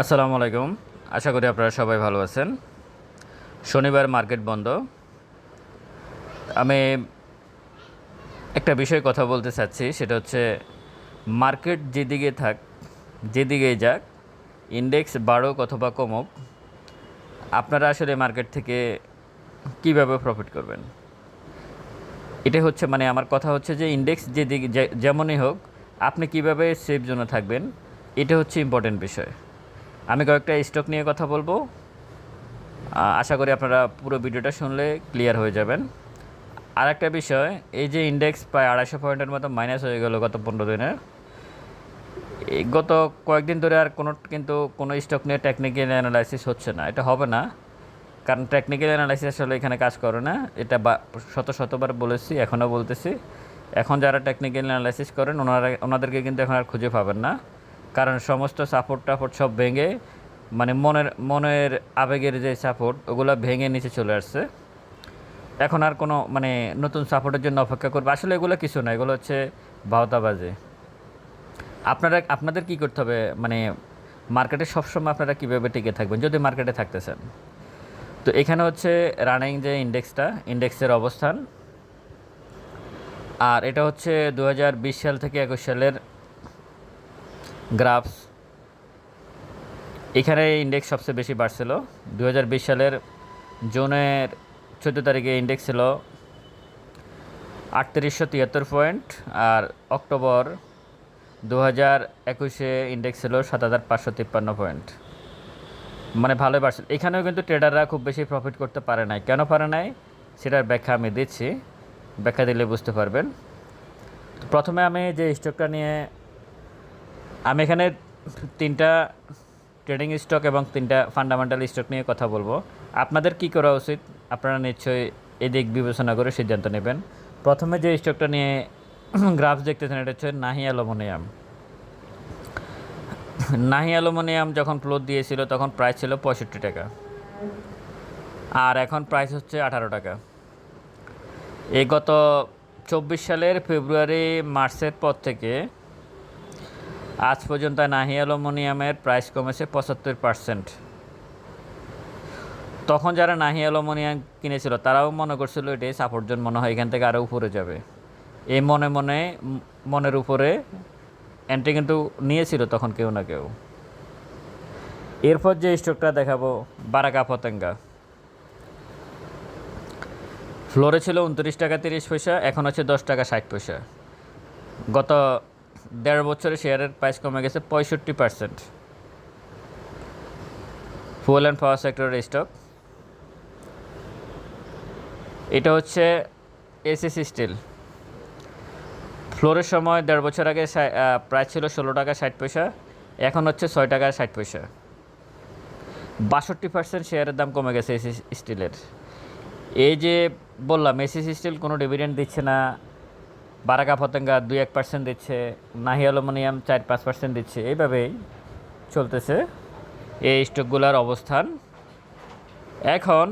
আসসালামু আলাইকুম। আশা করি আপনারা সবাই ভালো আছেন। শনিবার মার্কেট বন্ধ। আমি একটা বিষয়ে কথা বলতে চাচ্ছি, সেটা হচ্ছে মার্কেট যেদিকে থাক, যেদিকেই যাক ইন্ডেক্স বাড়ুক অথবা কমুক, আপনারা আসলে মার্কেট থেকে কীভাবে প্রফিট করবেন? এটা হচ্ছে মানে আমার কথা হচ্ছে যে ইন্ডেক্স যেদিকে যেমনই হোক, আপনি কীভাবে সেফ জোনে থাকবেন, এটা হচ্ছে ইম্পর্টেন্ট বিষয়। আমি কয়েকটা স্টক নিয়ে কথা বলব। আশা করি আপনারা পুরো ভিডিওটা শুনলে ক্লিয়ার হয়ে যাবেন। আর একটা বিষয়, এই যে ইন্ডেক্স প্রায় আড়াইশো পয়েন্টের মতো মাইনাস হয়ে গেল গত পনেরো দিনের গত কয়েকদিন ধরে আর কোনো, কিন্তু কোনো স্টক নিয়ে টেকনিক্যাল অ্যানালাইসিস হচ্ছে না। এটা হবে না, কারণ টেকনিক্যাল অ্যানালাইসিস আসলে এখানে কাজ করে না। এটা শত শতবার বলেছি, এখনও বলতেছি। এখন যারা টেকনিক্যাল অ্যানালাইসিস করেন, ওনারা, ওনাদেরকে কিন্তু এখন আর খুঁজে পাবেন না। কারণ সমস্ত সাপোর্ট টাপোর্ট সব ভেঙে মানে মনের মনের আবেগের যে সাপোর্ট ওগুলো ভেঙে নিচে চলে আসছে। এখন আর কোনো মানে নতুন সাপোর্টের জন্য অপেক্ষা করবে। আসলে এগুলো কিছু না, এগুলো হচ্ছে ভাওতাবাজি। আপনারা, আপনাদের কি করতে হবে? মানে মার্কেটে সবসময় আপনারা কীভাবে টিকে থাকবেন? যদি মার্কেটে থাকতে চান। তো এখানে হচ্ছে রানিং যে ইন্ডেক্সটা ইন্ডেক্সের অবস্থান। আর এটা হচ্ছে দু হাজার বিশ সাল থেকে একুশ সালের গ্রাফস। এখানে ইন্ডেক্স সবচেয়ে বেশি বাড়ছিল। দু হাজার বিশ সালের জুনের চোদ্দ তারিখে ইন্ডেক্স ছিল আটত্রিশশো তিয়াত্তর পয়েন্ট আর অক্টোবর দু হাজার একুশে ইন্ডেক্স ছিল সাত হাজার পাঁচশো তিপ্পান্ন পয়েন্ট মানে ভালোই বাড়ছিল। এখানেও কিন্তু ট্রেডাররা খুব বেশি প্রফিট করতে পারে নাই। কেন পারে নাই? সেটার ব্যাখ্যা আমি দিচ্ছি। ব্যাখ্যা দিলে বুঝতে পারবেন। প্রথমে আমি যে স্টকটা নিয়ে আমি এখানে তিনটা ট্রেডিং স্টক এবং তিনটা ফান্ডামেন্টাল স্টক নিয়ে কথা বলব। আপনাদের কি করা উচিত? আপনারা নিশ্চয়ই এদিক বিবেচনা করে সিদ্ধান্ত নেবেন। প্রথমে যে স্টকটা নিয়ে গ্রাফস দেখতেছেন, এটা হচ্ছে নাহি অ্যালুমিনিয়াম। নাহি অ্যালুমিনিয়াম যখন ফ্লোর দিয়েছিল, তখন প্রাইস ছিল পঁয়ষট্টি টাকা। আর এখন প্রাইস হচ্ছে আঠারো টাকা। এই গত চব্বিশ সালের ফেব্রুয়ারি, মার্চের পর থেকে আজ পর্যন্ত নাহি অ্যালুমিনিয়ামের প্রাইস কমেছে পঁচাত্তর পার্সেন্ট তখন যারা নাহি অ্যালুমিনিয়াম কিনেছিল, তারাও মনে করছিল এটাই সাপোর্ট জোন মনে হয় এখান থেকে আরও উপরে যাবে। এই মনে মনে মনের উপরে এন্ট্রি কিন্তু নিয়েছিল তখন কেউ না কেউ। এরপর যে স্টকটা দেখাবো, বারাকা পতেঙ্গা ফ্লোরে ছিল উনত্রিশ টাকা তিরিশ পয়সা, এখন হচ্ছে দশ টাকা ষাট পয়সা। গত দেড় বছরে শেয়ারের প্রাইস কমে গেছে পঁয়ষট্টি পার্সেন্ট ফুয়েল অ্যান্ড পাওয়ার সেক্টরের স্টক এটা হচ্ছে এসিসি স্টিল ফ্লোরের সময় দেড় বছর আগে প্রাইস ছিল ষোলো টাকা ষাট পয়সা, এখন হচ্ছে ছয় টাকা ষাট পয়সা। বাষট্টি পার্সেন্ট শেয়ারের দাম কমে গেছে এসি স্টিলের এই যে বললাম এসিসি স্টিল কোনো ডিভিডেন্ড দিচ্ছে না বারাকা পতঙ্গা দুই এক পার্সেন্ট দিচ্ছে, নাহি অ্যালুমিনিয়াম চার পাঁচ পার্সেন্ট দিচ্ছে, এইভাবেই চলতেছে এই স্টকগুলার অবস্থান। এখন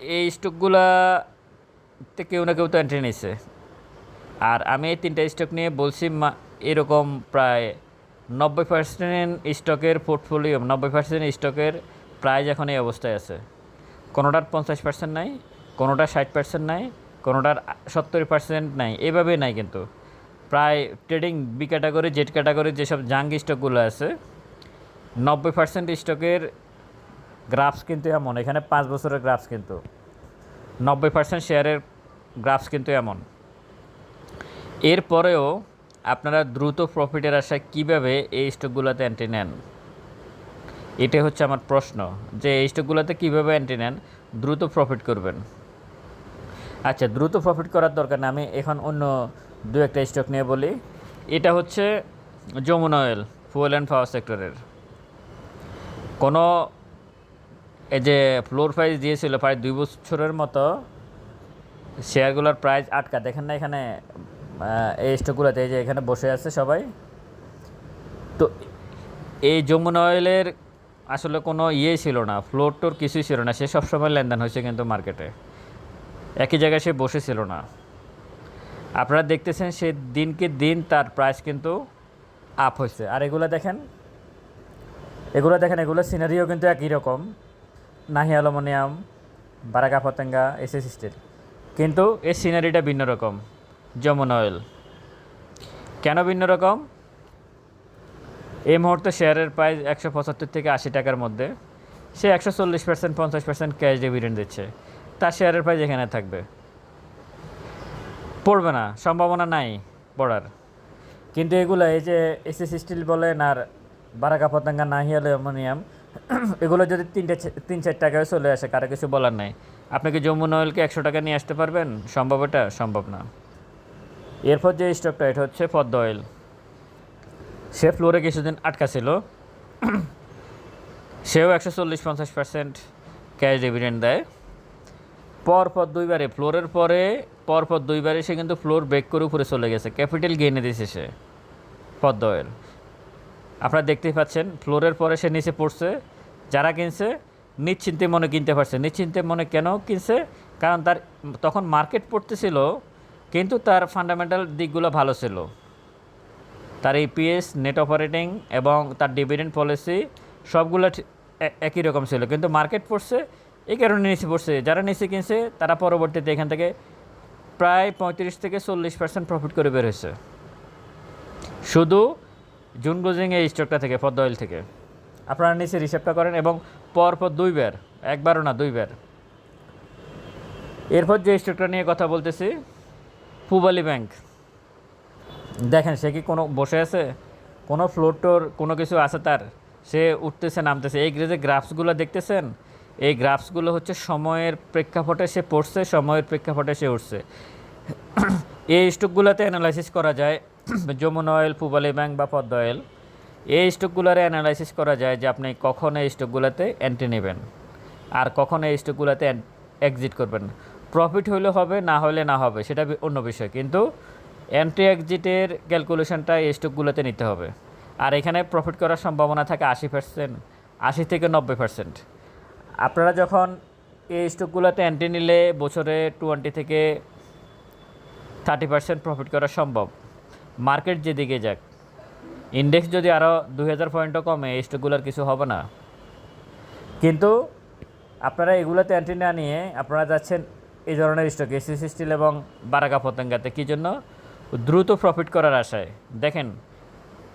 এই স্টকগুলাতে কেউ না কেউ তো এন্ট্রি নিচ্ছে আর আমি এই তিনটা স্টক নিয়ে বলছি এরকম প্রায় নব্বই পার্সেন্ট স্টকের পোর্টফোলিও নব্বই পার্সেন্ট স্টকের প্রাইস এখন এই অবস্থায় আছে। কোনোটার পঞ্চাশ পার্সেন্ট নাই কোনোটা ষাট পার্সেন্ট নাই কোনোটার সত্তর পার্সেন্ট নাই এভাবে নাই কিন্তু। প্রায় trading B category Z category যেসব জাঙ্গ স্টকগুলো আছে, নব্বই পার্সেন্ট স্টকের গ্রাফস কিন্তু এমন, এখানে পাঁচ বছরের গ্রাফস কিন্তু। নব্বই পার্সেন্ট শেয়ারের গ্রাফস কিন্তু এমন। এরপরেও আপনারা দ্রুত প্রফিটের আশায় কীভাবে এই স্টকগুলোতে এন্ট্রি নেন? এটাই হচ্ছে আমার প্রশ্ন, যে এই স্টকগুলোতে কীভাবে এন্ট্রি নেন? দ্রুত প্রফিট করবেন। আচ্ছা দ্রুত প্রফিট করার দরকার না, আমি এখন অন্য দু একটা স্টক নিয়ে বলি। এটা হচ্ছে Jamuna oil fuel and power সেক্টরের কোনো এই যে ফ্লোর প্রাইস দিয়েছিল প্রায় দুই বছরের মতো শেয়ারগুলোর প্রাইস আটকা। দেখেন না এখানে এই স্টকগুলোতে এই যে এখানে বসে আছে সবাই। তো এই যমুনা অয়েলের আসলে কোনো ইয়ে ছিল না ফ্লোর টোর কিছুই ছিল না। সে সবসময় লেনদেন হয়েছে কিন্তু মার্কেটে একই জায়গায় সে বসেছিল না। আপনারা দেখতেছেন সে দিনকে দিন তার প্রাইস কিন্তু আপ হয়েছে। আর এগুলো দেখেন এগুলো দেখেন, এগুলো সিনারিও কিন্তু একই রকম। নাহি aluminium, Baraka Patenga SS steel কিন্তু এর সিনারিটা ভিন্ন রকম, যমুনা অয়েল কেন ভিন্ন রকম? এই মুহূর্তে শেয়ারের প্রাইস একশো পঁচাত্তর থেকে আশি টাকার মধ্যে। সে একশো চল্লিশ পার্সেন্ট পঞ্চাশ পার্সেন্ট ক্যাশ ডিভিডেন্ড দিচ্ছে। তার শেয়ারের প্রাইস এখানে থাকবে। পড়বে না, সম্ভাবনা নাই পড়ার। কিন্তু এগুলো এই যে এসএস স্টিল বলেন আর বারাকা পতাঙ্গা নাহি অ্যালুমিনিয়াম এগুলো যদি তিনটে তিন চার টাকায় চলে আসে, কারও কিছু বলার নাই। আপনি কি যমুনা অয়েলকে একশো টাকা নিয়ে আসতে পারবেন? সম্ভব এটা? সম্ভব না। এরপর যে স্টকটা এটা হচ্ছে পদ্ম অয়েল সে ফ্লোরে কিছুদিন আটকা ছিল সেও একশো চল্লিশ পঞ্চাশ পার্সেন্ট ক্যাশ ডিভিডেন্ড দেয়। পরপর দুইবারে, ফ্লোরের পরে পরপর দুইবারে সে কিন্তু ফ্লোর ব্রেক করে উপরে চলে গেছে। ক্যাপিটাল গেইনে দিয়েছে সে, পদ্ম আপনারা দেখতেই পাচ্ছেন, ফ্লোরের পরে সে নিচে পড়ছে, যারা কিনছে নিশ্চিন্তে মনে কিনতে পারছে। নিশ্চিন্তে মনে কেন কিনছে? কারণ তার তখন মার্কেট পড়তেছিল, কিন্তু তার ফান্ডামেন্টাল দিকগুলো ভালো ছিল। তার ইপিএস নেট অপারেটিং এবং তার ডিভিডেন্ড পলিসি সবগুলো একই রকম ছিল, কিন্তু মার্কেট পড়ছে এই কারণে নিচে পড়ছে। যারা নিচে কিনছে, তারা পরবর্তীতে এখান থেকে প্রায় পঁয়ত্রিশ থেকে চল্লিশ পার্সেন্ট প্রফিট করে বের হয়েছে। শুধু জুন ক্লোজিং এই স্টকটা থেকে, পদ্ম অয়েল থেকে। আপনারা নিচে রিসেপ্টটা করেন এবং পরপর দুইবার একবারও না দুইবার এরপর যে স্টকটা নিয়ে কথা বলতেছি, পুবালি ব্যাংক দেখেন, সে কি কোনো বসে আছে? কোনো ফ্লোর টোর কোনো কিছু আছে তার? সে উঠতেছে, নামতেছে। এই যে গ্রাফসগুলো দেখতেছেন এই গ্রাফসগুলো হচ্ছে সময়ের প্রেক্ষাপটে সে পড়ছে, সময়ের প্রেক্ষাপটে সে উঠছে এই স্টকগুলোতে অ্যানালাইসিস করা যায়, যমুনা অয়েল পুবালি ব্যাংক বা পদ্ম অয়েল এই স্টকগুলোর অ্যানালাইসিস করা যায় যে আপনি কখন এই স্টকগুলোতে এন্ট্রি নেবেন আর কখন এই স্টকগুলোতে এক্সিট করবেন। প্রফিট হইলে হবে, না হলে না হবে, সেটা অন্য বিষয়। কিন্তু এন্ট্রি এক্সিটের ক্যালকুলেশনটা এই স্টকগুলোতে নিতে হবে। আর এখানে প্রফিট করার সম্ভাবনা থাকে আশি পার্সেন্ট আশি থেকে নব্বই পার্সেন্ট আপনারা যখন এই স্টকগুলোতে এন্ট্রি নিলে বছরে টোয়েন্টি থেকে থার্টি পার্সেন্ট প্রফিট করা সম্ভব। মার্কেট যেদিকে যাক। ইন্ডেক্স যদি আরও দুই হাজার পয়েন্টও কমে, এই স্টকগুলোর কিছু হবে না। কিন্তু আপনারা এগুলোতে এন্ট্রি না নিয়ে আপনারা যাচ্ছেন এই ধরনের স্টক এসিসি স্টিল এবং বারাকা পতঙ্গাতে কী জন্য? দ্রুত প্রফিট করার আশায়। দেখেন,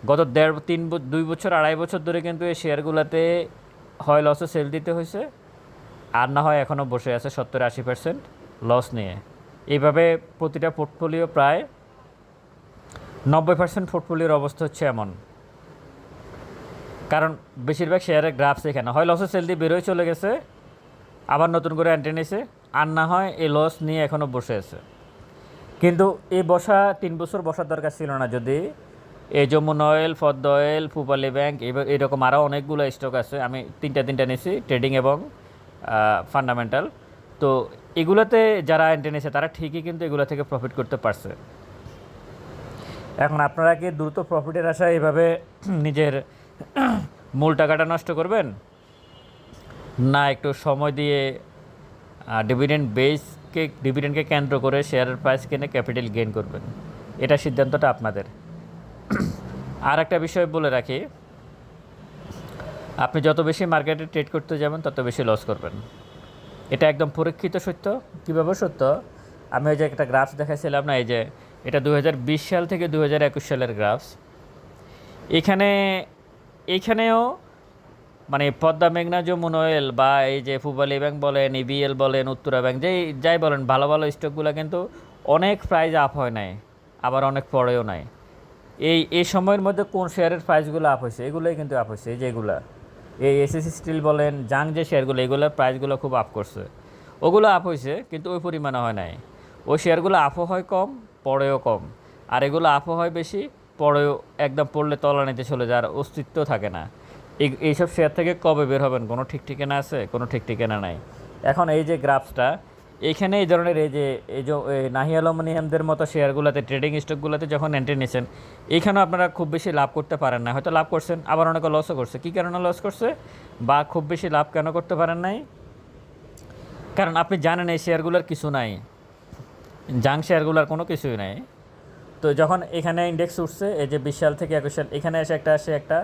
গত দেড়, তিন দুই বছর, আড়াই বছর ধরে কিন্তু এই শেয়ারগুলোতে হয় লসে সেল দিতে হয়েছে, আর না হয় এখনও বসে আছে সত্তর আশি পার্সেন্ট লস নিয়ে। এইভাবে প্রতিটা পোর্টফোলিও প্রায় নব্বই পার্সেন্ট পোর্টফোলিওর অবস্থা হচ্ছে এমন। কারণ বেশিরভাগ শেয়ারের গ্রাফস এখানে। হয় লসে সেল দিয়ে বেরোয় চলে গেছে, আবার নতুন করে এন্ট্রি নিয়েছে, আর না হয় এই লস নিয়ে এখনও বসে আছে। কিন্তু এই বসা, তিন বছর বসার দরকার ছিল না যদি এই Jamuna oil Padma oil Rupali bank এরকম আরও অনেকগুলো স্টক আছে। আমি তিনটা তিনটা নিয়েছি ট্রেডিং এবং ফান্ডামেন্টাল তো এগুলোতে যারা এন্ট্রি নিয়েছে তারা ঠিকই কিন্তু এগুলো থেকে প্রফিট করতে পারছে। এখন আপনারা কি দ্রুত প্রফিটের আশায় এভাবে নিজের মূল টাকাটা নষ্ট করবেন? না, একটু সময় দিয়ে ডিভিডেন্ড বেসকে ডিভিডেন্ডকে কেন্দ্র করে শেয়ারের প্রাইস কিনে ক্যাপিটাল গেইন করবেন। এটা সিদ্ধান্তটা আপনাদের। আর একটা বিষয় বলে রাখি, আপনি যত বেশি মার্কেটে ট্রেড করতে যাবেন, তত বেশি লস করবেন। এটা একদম পরীক্ষিত সত্য। কীভাবে সত্য? আমি ওই যে একটা গ্রাফস দেখাইছিলাম না, এই যে এটা দু হাজার বিশ সাল থেকে দু হাজার একুশ সালের গ্রাফস এখানে এইখানেও মানে পদ্মা মেঘনা যমুন অয়েল বা এই যে ফুবালি ব্যাংক বলেন ইবিএল বলেন, উত্তরা ব্যাংক, যেই, যাই বলেন, ভালো ভালো স্টকগুলো কিন্তু অনেক প্রাইজ আপ হয় নাই, আবার অনেক পরেও নাই। এই এই সময়ের মধ্যে কোন শেয়ারের প্রাইসগুলো আপ হয়েছে? এগুলোই কিন্তু আপ হয়েছে, এই যেগুলো এই এসএসসি স্টিল বলেন, জাং যে শেয়ারগুলো এগুলোর প্রাইসগুলো খুব আপ করছে। ওগুলো আপ হয়েছে, কিন্তু ওই পরিমাণে হয় নাই। ওই শেয়ারগুলো আপও হয় কম, পড়েও কম। আর এগুলো আপও হয় বেশি, পড়েও একদম পড়লে তলানিতে চলে যাওয়ার অস্তিত্ব থাকে না। এই, এইসব শেয়ার থেকে কবে বের হবেন? কোনো ঠিক ঠিকানা আছে? কোনো ঠিক ঠিকানা নাই। এখন এই যে গ্রাফসটা এইখানে এই ধরনের এই যে এই যে নাহি অ্যালুমিনিয়ামদের মতো শেয়ারগুলোতে, ট্রেডিং স্টকগুলোতে যখন এন্ট্রি নিয়েছেন এইখানেও আপনারা খুব বেশি লাভ করতে পারেন না। হয়তো লাভ করছেন, আবার অনেকে লসও করছে। কী কারণে লস করছে? বা খুব বেশি লাভ কেন করতে পারেন নাই? কারণ আপনি জানেন এই শেয়ারগুলোর কিছু নাই। জাং শেয়ারগুলোর কোনো কিছুই নাই। তো যখন এখানে ইন্ডেক্স উঠছে, এই যে বিশ সাল থেকে একুশ সাল, এখানে এসে একটা আসে একটা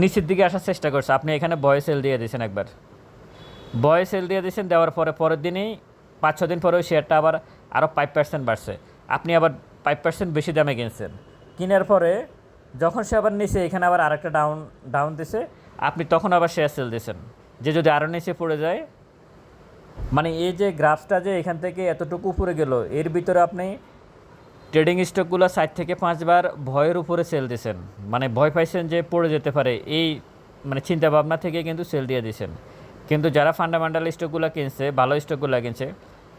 নিচের দিকে আসার চেষ্টা করছে। আপনি এখানে বয় সেল দিয়ে দিয়েছেন একবার। বয় সেল দিয়ে দিয়েছেন, দেওয়ার পরে পরের দিনই, পাঁচ ছ দিন পরে ওই শেয়ারটা আবার আরও ফাইভ পার্সেন্ট বাড়ছে। আপনি আবার ফাইভ পার্সেন্ট বেশি দামে কিনছেন। কেনার পরে যখন সে আবার নিচে এখানে আবার আরেকটা ডাউন ডাউন দিছে, আপনি তখন আবার শেয়ার সেল দিয়েছেন। যে যদি আরও নিচে পড়ে যায় মানে এই যে গ্রাফটা যে এখান থেকে এতটুকু উপরে গেল, এর ভিতরে আপনি ট্রেডিং স্টকগুলো সাইড থেকে পাঁচবার ভয়ের উপরে সেল দিয়েছেন। মানে ভয় পাইছেন যে পড়ে যেতে পারে, এই মানে চিন্তাভাবনা থেকে কিন্তু সেল দিয়ে দিয়েছেন। কিন্তু যারা ফান্ডামেন্টাল স্টকগুলো কিনছে, ভালো স্টকগুলো কিনছে,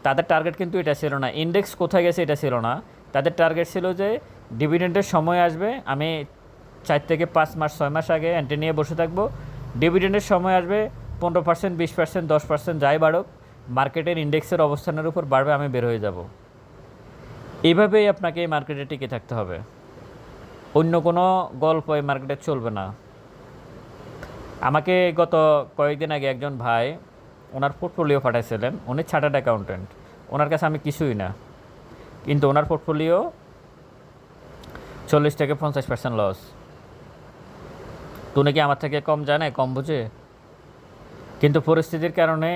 তাদের টার্গেট কিন্তু এটা ছিল না। ইন্ডেক্স কোথায় গেছে এটা ছিল না। তাদের টার্গেট ছিল যে ডিভিডেন্ডের সময় আসবে, আমি চার থেকে পাঁচ মাস, ছয় মাস আগে এন্ট্রি নিয়ে বসে থাকব। ডিভিডেন্ডের সময় আসবে, পনেরো পার্সেন্ট বিশ পার্সেন্ট দশ পার্সেন্ট যাই বাড়ুক মার্কেটের ইন্ডেক্সের অবস্থানের উপর বাড়বে, আমি বের হয়ে যাব। এইভাবেই আপনাকে এই মার্কেটে টিকে থাকতে হবে। অন্য কোনো গল্প এই মার্কেটে চলবে না। আমাকে গত কয়েকদিন আগে একজন ভাই ওনার পোর্টফোলিও পাঠাইছিলেন। উনি ছাটার্ড অ্যাকাউন্টেন্ট ওনার কাছে আমি কিছুই না। কিন্তু ওনার পোর্টফোলিও চল্লিশ থেকে পঞ্চাশ পার্সেন্ট লস তো উনি কি আমার থেকে কম জানে, কম বুঝে? কিন্তু পরিস্থিতির কারণে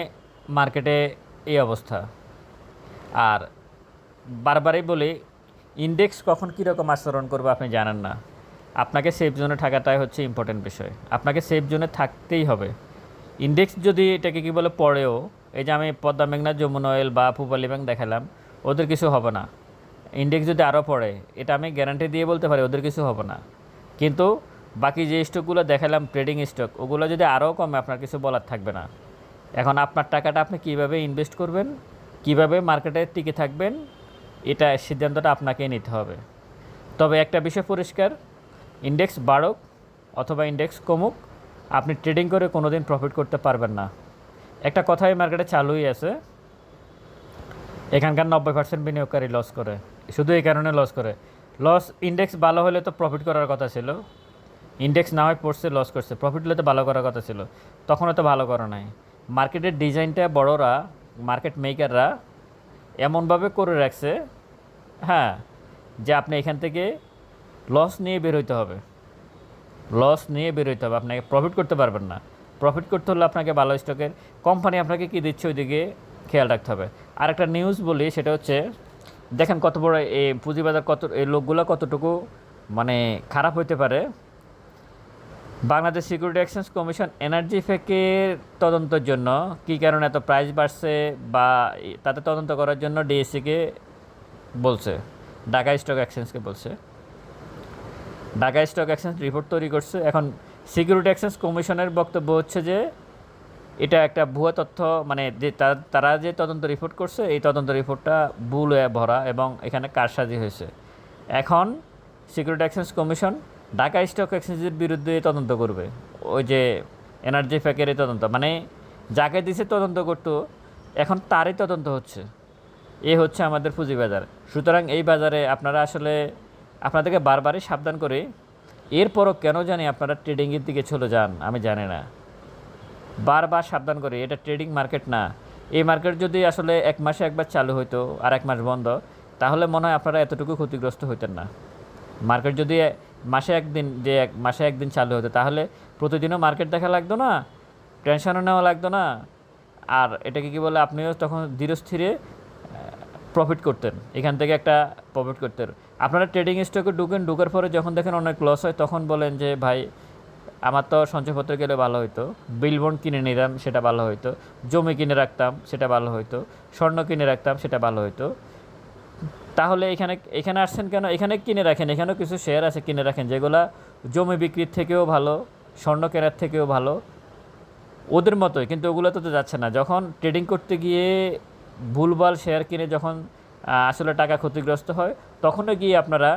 মার্কেটে এই অবস্থা। আর বারবারই বলি ইন্ডেক্স কখন কীরকম আচরণ করবে আপনি জানেন না। আপনাকে সেফ জোনে থাকাটাই হচ্ছে ইম্পর্টেন্ট বিষয়। আপনাকে সেফ জোনে থাকতেই হবে। ইন্ডেক্স যদি এটাকে কী বলে পড়েও, এই যে আমি পদ্মা মেঘনা যমুনা অয়েল বা পুপালি ব্যাংক দেখালাম, ওদের কিছু হবে না। ইন্ডেক্স যদি আরও পড়ে, এটা আমি গ্যারান্টি দিয়ে বলতে পারি, ওদের কিছু হবে না। কিন্তু বাকি যে স্টকগুলো দেখালাম ট্রেডিং স্টক ওগুলো যদি আরও কমে, আপনার কিছু বলার থাকবে না। এখন আপনার টাকাটা আপনি কীভাবে ইনভেস্ট করবেন, কীভাবে মার্কেটে টিকে থাকবেন, এটা সিদ্ধান্তটা আপনাকেই নিতে হবে। তবে একটা বিষয় পরিষ্কার ইন্ডেক্স বাড়ুক অথবা ইন্ডেক্স কমুক, আপনি ট্রেডিং করে কোনো দিন প্রফিট করতে পারবেন না। একটা কথাই মার্কেটে চালুই আছে, এখানকার নব্বই পার্সেন্ট বিনিয়োগকারী লস করে। শুধু এই কারণে লস করে। লস ইন্ডেক্স ভালো হলে তো প্রফিট করার কথা ছিল। ইন্ডেক্স না হয় পড়ছে লস করছে। প্রফিট হলে তো ভালো করার কথা ছিল। তখনও তো ভালো করা নাই। মার্কেটের ডিজাইনটা বড়রা মার্কেট মেকাররা এমনভাবে করে রাখছে হ্যাঁ যে আপনি এখান থেকে লস নিয়ে বের হইতে হবে। লস নিয়ে বের হইতে হবে। আপনাকে প্রফিট করতে পারবেন না। প্রফিট করতে হলে আপনাকে ভালো স্টকের কোম্পানি আপনাকে কী দিচ্ছে ওইদিকে খেয়াল রাখতে হবে। আর একটা নিউজ বলি, সেটা হচ্ছে, দেখেন কত বড় এই পুঁজিবাজার কত এই লোকগুলো কতটুকু মানে খারাপ হইতে পারে। Bangladesh security exchange commission energy ফেকের তদন্তের জন্য কী কারণে এত প্রাইস বাড়ছে বা তাতে তদন্ত করার জন্য ডিএসসিকে বলছে, ঢাকা স্টক এক্সচেঞ্জকে বলছে। ঢাকা স্টক এক্সচেঞ্জ রিপোর্ট তৈরি করছে। এখন সিকিউরিটি এক্সচেঞ্জ কমিশনের বক্তব্য হচ্ছে যে, এটা একটা ভুয়া তথ্য মানে যে তারা যে তদন্ত রিপোর্ট করছে, এই তদন্ত রিপোর্টটা ভুল হয়ে ভরা এবং এখানে কারসাজি হয়েছে। এখন security exchange commission Dhaka stock এক্সচেঞ্জের বিরুদ্ধে তদন্ত করবে। ওই যে এনার্জি ফ্যাকের তদন্ত মানে যাকে দিছে তদন্ত করতো, এখন তারই তদন্ত হচ্ছে। এ হচ্ছে আমাদের পুঁজিবাজার। সুতরাং এই বাজারে আপনারা আসলে আপনাদেরকে বারবারই সাবধান করে এরপরও কেন জানি আপনারা ট্রেডিংয়ের দিকে চলে যান, আমি জানি না। বারবার সাবধান করে, এটা ট্রেডিং মার্কেট না। এই মার্কেট যদি আসলে এক মাসে একবার চালু হইতো আর এক মাস বন্ধ, তাহলে মনে হয় আপনারা এতটুকু ক্ষতিগ্রস্ত হইতেন না। মার্কেট যদি মাসে একদিন, যে এক, মাসে একদিন চালু হতো, তাহলে প্রতিদিনও মার্কেট দেখা লাগতো না, টেনশনও নেওয়া লাগতো না। আর এটাকে কি বলে, আপনিও তখন ধীরস্থিরে প্রফিট করতেন, এখান থেকে একটা প্রফিট করতেন। আপনারা ট্রেডিং স্টকে ঢুকেন, ঢুকার পরে যখন দেখেন অনেক লস হয়, তখন বলেন যে, ভাই, আমার তো সঞ্চয়পত্র গেলে ভালো হতো বিলবন কিনে নিতাম, সেটা ভালো হতো জমি কিনে রাখতাম, সেটা ভালো হতো স্বর্ণ কিনে রাখতাম, সেটা ভালো হতো তাহলে এখানে এখানে আসছেন কেন? এখানে কিনে রাখেন, এখানেও কিছু শেয়ার আছে কিনে রাখেন, যেগুলা জমি বিক্রির থেকেও ভালো, স্বর্ণ কেনার থেকেও ভালো। ওদের মতোই, কিন্তু ওগুলো তো যাচ্ছে না। যখন ট্রেডিং করতে গিয়ে ভুলভাল শেয়ার কিনে যখন আসলে টাকা ক্ষতিগ্রস্ত হয়, তখনও গিয়ে আপনারা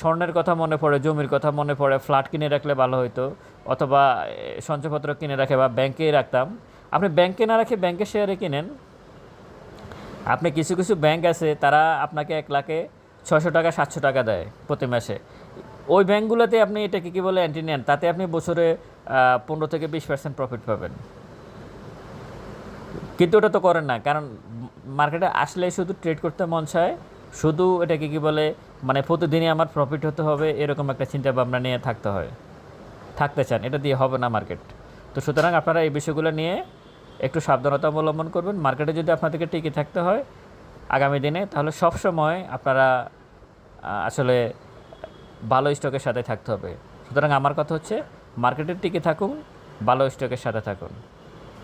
স্বর্ণের কথা মনে পড়ে, জমির কথা মনে পড়ে, ফ্ল্যাট কিনে রাখলে ভালো হতো অথবা সঞ্চয়পত্র কিনে রাখে বা ব্যাংকে রাখতাম? আপনি ব্যাংকে না রাখে ব্যাংকে শেয়ারে কিনেন? আপনি কিছু কিছু ব্যাংক আছে, তারা আপনাকে এক লাখে ছশো টাকা, সাতশো টাকা দেয় প্রতি মাসে। ওই ব্যাংকগুলোতে আপনি এটাকে কী বলে অ্যান্টি নেন? তাতে আপনি বছরে পনেরো থেকে বিশ পার্সেন্ট প্রফিট পাবেন। কিন্তু ওটা তো করেন না, কারণ মার্কেটে আসলে শুধু ট্রেড করতে মন চায়, শুধু এটাকে কি বলে মানে প্রতিদিনই আমার প্রফিট হতে হবে, এরকম একটা চিন্তা ভাবনা নিয়ে থাকতে হয়, থাকতে চান, এটা দিয়ে হবে না মার্কেট তো সুতরাং আপনারা এই বিষয়গুলো নিয়ে একটু সাবধানতা অবলম্বন করবেন মার্কেটে যদি আপনাদেরকে টিকে থাকতে হয়, আগামী দিনে তাহলে সব সময় আপনারা আসলে ভালো স্টকের সাথে থাকতে হবে। সুতরাং আমার কথা হচ্ছে মার্কেটে টিকে থাকুন, ভালো স্টকের সাথে থাকুন।